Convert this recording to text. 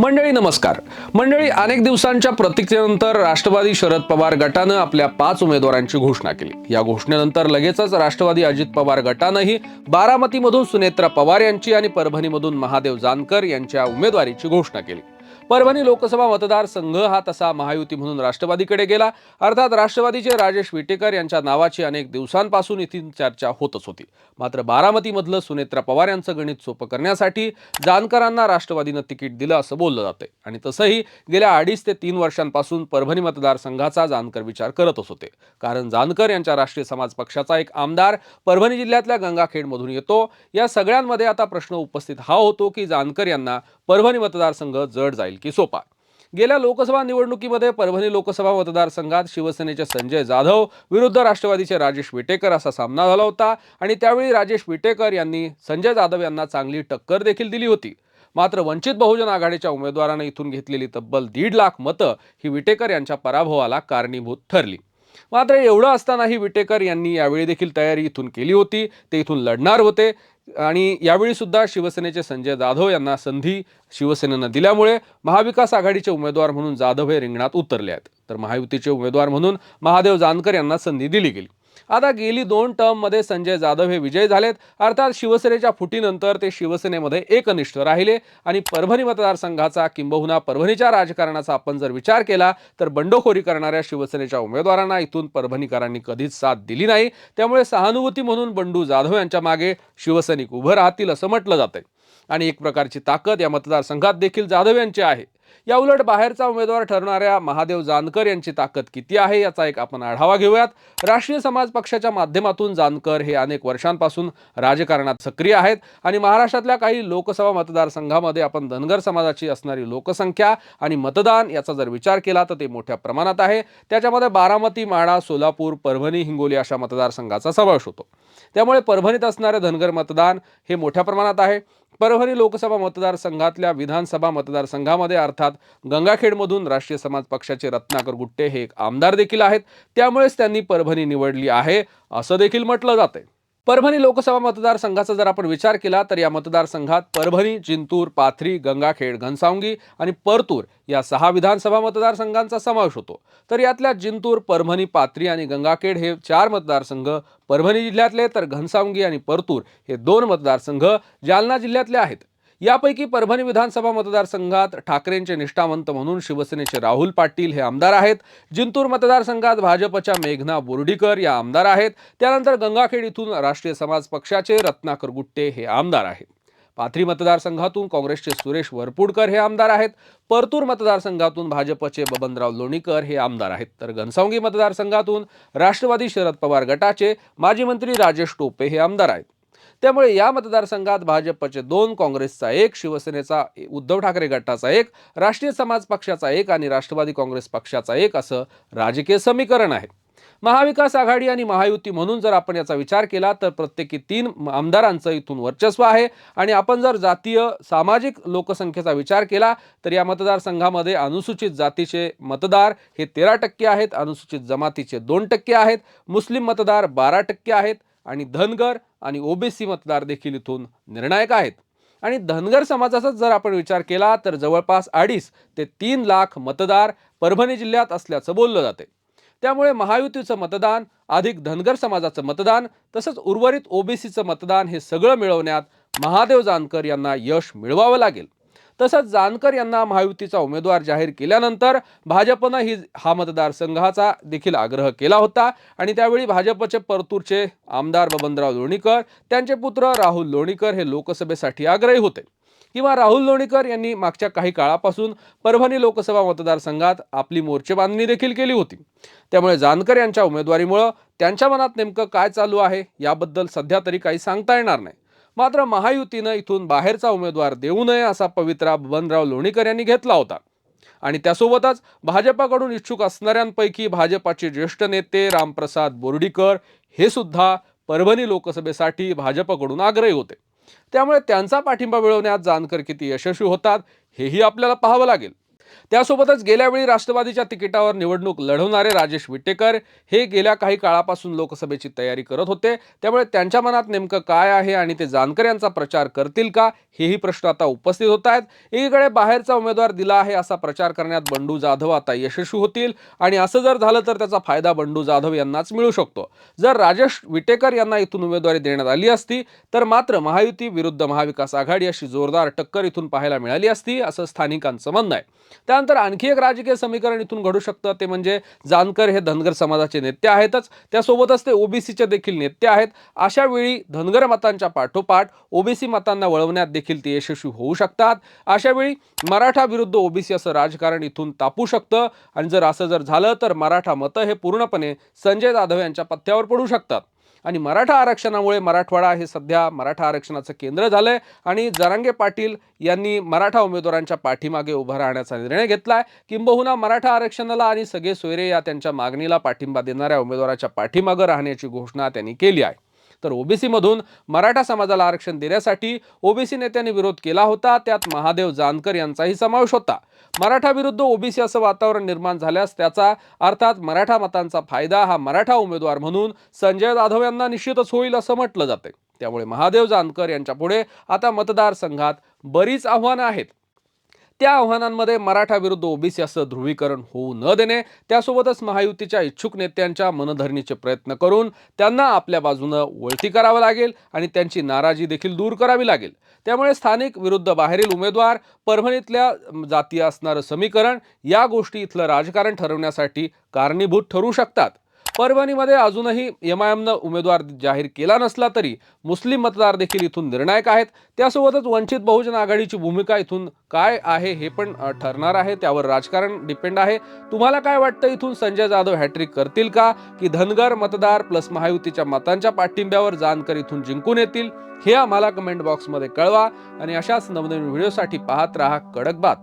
मंडळी नमस्कार. मंडळी अनेक दिवसांच्या प्रतीक्षेनंतर राष्ट्रवादी शरद पवार गटानं आपल्या पाच उमेदवारांची घोषणा केली. या घोषणेनंतर लगेचच राष्ट्रवादी अजित पवार गटानंही बारामतीमधून सुनेत्रा पवार यांची आणि परभणीमधून महादेव जानकर यांच्या उमेदवारीची घोषणा केली. परभणी लोकसभा मतदारसंघ हा तसा महायुती म्हणून राष्ट्रवादीकडे गेला. अर्थात राष्ट्रवादीचे राजेश विटेकर यांच्या नावाची अनेक दिवसांपासून इथून चर्चा होतच होती. मात्र बारामतीमधलं सुनेत्रा पवार यांचं गणित सोपं करण्यासाठी जानकरांना राष्ट्रवादीनं तिकीट दिलं असं बोललं जातंय. आणि तसंही गेल्या अडीच ते तीन वर्षांपासून परभणी मतदारसंघाचा जानकर विचार करतच होते. कारण जानकर यांच्या राष्ट्रीय समाज पक्षाचा एक आमदार परभणी जिल्ह्यातल्या गंगाखेडमधून येतो. या सगळ्यांमध्ये आता प्रश्न उपस्थित हा होतो की जानकर यांना परभणी मतदारसंघ जड जाईल की सोपा. गेल्या लोकसभा निवडणुकीमध्ये परभणी लोकसभा मतदारसंघात शिवसेनेचे संजय जाधव विरुद्ध राष्ट्रवादीचे राजेश विटेकर असा सामना झाला होता आणि त्यावेळी राजेश विटेकर यांनी संजय जाधव यांना चांगली टक्कर देखील दिली होती. मात्र वंचित बहुजन आघाडीच्या उमेदवारानं इथून घेतलेली तब्बल दीड लाख मतं ही विटेकर यांच्या पराभवाला कारणीभूत ठरली. मात्र एवढं असतानाही विटेकर यांनी यावेळी देखील तयारी इथून केली होती. ते इथून लढणार होते. आणि यावेळी सुद्धा शिवसेनेचे संजय जाधव यांना संधी शिवसेनेनं दिल्यामुळे महाविकास आघाडीचे उमेदवार म्हणून जाधव हे रिंगणात उतरले आहेत. तर महायुतीचे उमेदवार म्हणून महादेव जानकर यांना संधी दिली गेली. आता गेली दोन टर्ममध्ये संजय जाधव हे विजय झालेत. अर्थात शिवसेनेच्या फुटीनंतर ते शिवसेनेमध्ये एकनिष्ठ राहिले. आणि परभणी मतदारसंघाचा किंबहुना परभणीच्या राजकारणाचा आपण जर विचार केला तर बंडखोरी करणाऱ्या शिवसेनेच्या उमेदवारांना इथून परभणीकरांनी कधीच साथ दिली नाही. त्यामुळे सहानुभूती म्हणून बंडू जाधव यांच्या मागे शिवसैनिक उभं राहतील असं म्हटलं जातंय. आणि एक प्रकारची ताकद या मतदारसंघात देखील जाधव यांची आहे. या उलट बाहेरचा उमेदवार ठरणाऱ्या महादेव जानकर यांची ताकद किती आहे याचा एक आपण आढावा घेऊयात. राष्ट्रीय समाज पक्षाच्या माध्यमातून जानकर हे अनेक वर्षांपासून राजकारणात सक्रिय आहेत आणि महाराष्ट्रातल्या काही लोकसभा मतदारसंघामध्ये आपण धनगर समाजाची असणारी लोकसंख्या आणि मतदान याचा जर विचार केला तर ते मोठ्या प्रमाणात आहे. त्याच्यामध्ये बारामती माढा सोलापूर परभणी हिंगोली अशा मतदारसंघाचा समावेश होतो. त्यामुळे परभणीत असणारे धनगर मतदान हे मोठ्या प्रमाणात आहे. परभणी लोकसभा मतदारसंघातल्या विधानसभा मतदारसंघामध्ये अर्थात गंगाखेडमधून राष्ट्रीय समाज पक्षाचे रत्नाकर गुट्टे हे एक आमदार देखील आहेत. त्यामुळेच त्यांनी परभणी निवडली आहे. असं देखील म्हटलं जातंय. परभणी लोकसभा मतदारसंघाचा जर आपण विचार केला तर या मतदारसंघात परभणी जिंतूर पाथरी गंगाखेड घनसावंगी आणि परतूर या सहा विधानसभा मतदारसंघांचा समावेश होतो. तर यातल्या जिंतूर परभणी पाथरी आणि गंगाखेड हे चार मतदारसंघ परभणी जिल्ह्यातले तर घनसावंगी आणि परतूर हे दोन मतदारसंघ जालना जिल्ह्यातले आहेत. यापैकी परभणी विधानसभा मतदारसंघात ठाकरेंचे निष्ठावंत म्हणून शिवसेनेचे राहुल पाटील हे आमदार आहेत. जिंतूर मतदारसंघात भाजपच्या मेघना बोर्डीकर या आमदार आहेत. त्यानंतर गंगाखेड इथून राष्ट्रीय समाज पक्षाचे रत्नाकर गुट्टे हे आमदार आहेत. पाथरी मतदारसंघातून काँग्रेसचे सुरेश वरपुडकर हे आमदार आहेत. परतूर मतदारसंघातून भाजपचे बबनराव लोणीकर हे आमदार आहेत. तर घनसावंगी मतदारसंघातून राष्ट्रवादी शरद पवार गटाचे माजी मंत्री राजेश टोपे हे आमदार आहेत. त्यामुळे या मतदारसंघात भाजपचे दोन काँग्रेसचा एक शिवसेनेचा उद्धव ठाकरे गटाचा एक राष्ट्रीय समाज पक्षाचा एक आणि राष्ट्रवादी काँग्रेस पक्षाचा एक असं राजकीय समीकरण आहे. महाविकास आघाडी आणि महायुती म्हणून जर आपण याचा विचार केला तर प्रत्येकी तीन आमदारांचं इथून वर्चस्व आहे. आणि आपण जर जातीय सामाजिक लोकसंख्येचा विचार केला तर या मतदारसंघामध्ये अनुसूचित जातीचे मतदार हे तेरा टक्के आहेत अनुसूचित जमातीचे दोन टक्के आहेत मुस्लिम मतदार बारा टक्के आहेत आणि धनगर आणि ओबीसी मतदार देखील इथून निर्णायक आहेत. आणि धनगर समाजाचाच जर आपण विचार केला तर जवळपास अडीच ते तीन लाख मतदार परभणी जिल्ह्यात असल्याचं बोललं जाते. त्यामुळे महायुतीचं मतदान अधिक धनगर समाजाचं मतदान तसंच उर्वरित ओबीसीचं मतदान हे सगळं मिळवण्यात महादेव जानकर यांना यश मिळवावं लागेल. तसंच जानकर यांना महायुतीचा उमेदवार जाहीर केल्यानंतर भाजपनं ही हा मतदारसंघाचा देखील आग्रह केला होता. आणि त्यावेळी भाजपचे परतूरचे आमदार बबनराव लोणीकर त्यांचे पुत्र राहुल लोणीकर हे लोकसभेसाठी आग्रही होते. किंवा राहुल लोणीकर यांनी मागच्या काही काळापासून परभणी लोकसभा मतदारसंघात आपली मोर्चेबांधणी देखील केली होती. त्यामुळे जानकर यांच्या उमेदवारीमुळं त्यांच्या मनात नेमकं काय चालू आहे याबद्दल सध्या तरी काही सांगता येणार नाही. मात्र महायुतीनं इथून बाहेरचा उमेदवार देऊ नये असा पवित्रा बबनराव लोणीकर यांनी घेतला होता. आणि त्यासोबतच भाजपाकडून इच्छुक असणाऱ्यांपैकी भाजपाचे ज्येष्ठ नेते रामप्रसाद बोर्डीकर हे सुद्धा परभणी लोकसभेसाठी भाजपकडून आग्रही होते. त्यामुळे त्यांचा पाठिंबा मिळवण्यात जानकर किती यशस्वी होतात हेही आपल्याला पाहावं लागेल. त्यासोबतच गेल्यावेळी राष्ट्रवादीच्या तिकिटावर निवडणूक लढवणारे राजेश विटेकर हे गेल्या काही काळापासून लोकसभेची तयारी करत होते. त्यामुळे त्यांच्या मनात नेमकं काय आहे आणि ते जानकर यांचा प्रचार करतील का? हेही प्रश्न आता उपस्थित होत आहेत. एकीकडे बाहेरचा उमेदवार दिला आहे असा प्रचार करण्यात बंडू जाधव आता यशस्वी होतील. आणि असं जर झालं तर त्याचा फायदा बंडू जाधव यांनाच मिळू शकतो. जर राजेश विटेकर यांना इथून उमेदवारी देण्यात आली असती तर मात्र महायुती विरुद्ध महाविकास आघाडी अशी जोरदार टक्कर इथून पाहायला मिळाली असती असं स्थानिकांचं म्हणणं आहे. त्यानंतर आणखी एक राजकीय समीकरण इथून घडू शकतं ते म्हणजे जानकर हे धनगर समाजाचे नेते आहेतच. त्यासोबतच ते ओबीसीचे देखील नेते आहेत. अशा वेळी धनगर मतांच्या पाठोपाठ ओबीसी मतांना वळवण्यात देखील ते यशस्वी होऊ शकतात. अशा वेळी मराठा विरुद्ध ओबीसी असं राजकारण इथून तापू शकतं. आणि जर असं जर झालं तर मराठा मतं हे पूर्णपणे संजय जाधव यांच्या पथ्यावर पडू शकतात. आणि मराठा आरक्षणामुळे मराठवाडा हे सध्या मराठा आरक्षणाचं केंद्र झालंय. आणि जरांगे पाटील यांनी मराठा उमेदवारांच्या पाठीमागे उभं राहण्याचा निर्णय घेतलाय. किंबहुना मराठा आरक्षणाला आणि सगळे सोयरे या त्यांच्या मागणीला पाठिंबा देणाऱ्या उमेदवाराच्या पाठीमागं राहण्याची घोषणा त्यांनी केली आहे. तर ओबीसीमधून मराठा समाजाला आरक्षण देण्यासाठी ओबीसी नेत्यांनी विरोध केला होता. त्यात महादेव जानकर यांचाही समावेश होता. मराठा विरुद्ध ओबीसी असं वातावरण निर्माण झाल्यास त्याचा अर्थात मराठा मतांचा फायदा हा मराठा उमेदवार म्हणून संजय जाधव यांना निश्चितच होईल असं म्हटलं जाते. त्यामुळे महादेव जानकर यांच्या पुढे आता मतदारसंघात बरीच आव्हानं आहेत. त्या आव्हानांमध्ये मराठा विरुद्ध ओबीसी असं ध्रुवीकरण होऊ न देणे त्यासोबतच महायुतीच्या इच्छुक नेत्यांच्या मनधरणीचे प्रयत्न करून त्यांना आपल्या बाजूनं वळती करावं लागेल आणि त्यांची नाराजी देखील दूर करावी लागेल. त्यामुळे स्थानिक विरुद्ध बाहेरील उमेदवार परभणीतल्या जाती असणारं समीकरण या गोष्टी इथलं राजकारण ठरवण्यासाठी कारणीभूत ठरू शकतात. परभणीमध्ये अजूनही एम आय एमनं उमेदवार जाहीर केला नसला तरी मुस्लिम मतदार देखील इथून निर्णायक आहेत. त्यासोबतच वंचित बहुजन आघाडीची भूमिका इथून काय आहे हे पण ठरणार आहे. त्यावर राजकारण डिपेंड आहे. तुम्हाला काय वाटतं? इथून संजय जाधव हॅट्रिक करतील का? की धनगर मतदार प्लस महायुतीच्या मतांच्या पाठिंब्यावर जानकर इथून जिंकून येतील? हे आम्हाला कमेंट बॉक्समध्ये कळवा. आणि अशाच नवनवीन व्हिडिओसाठी पाहत राहा कडक बात.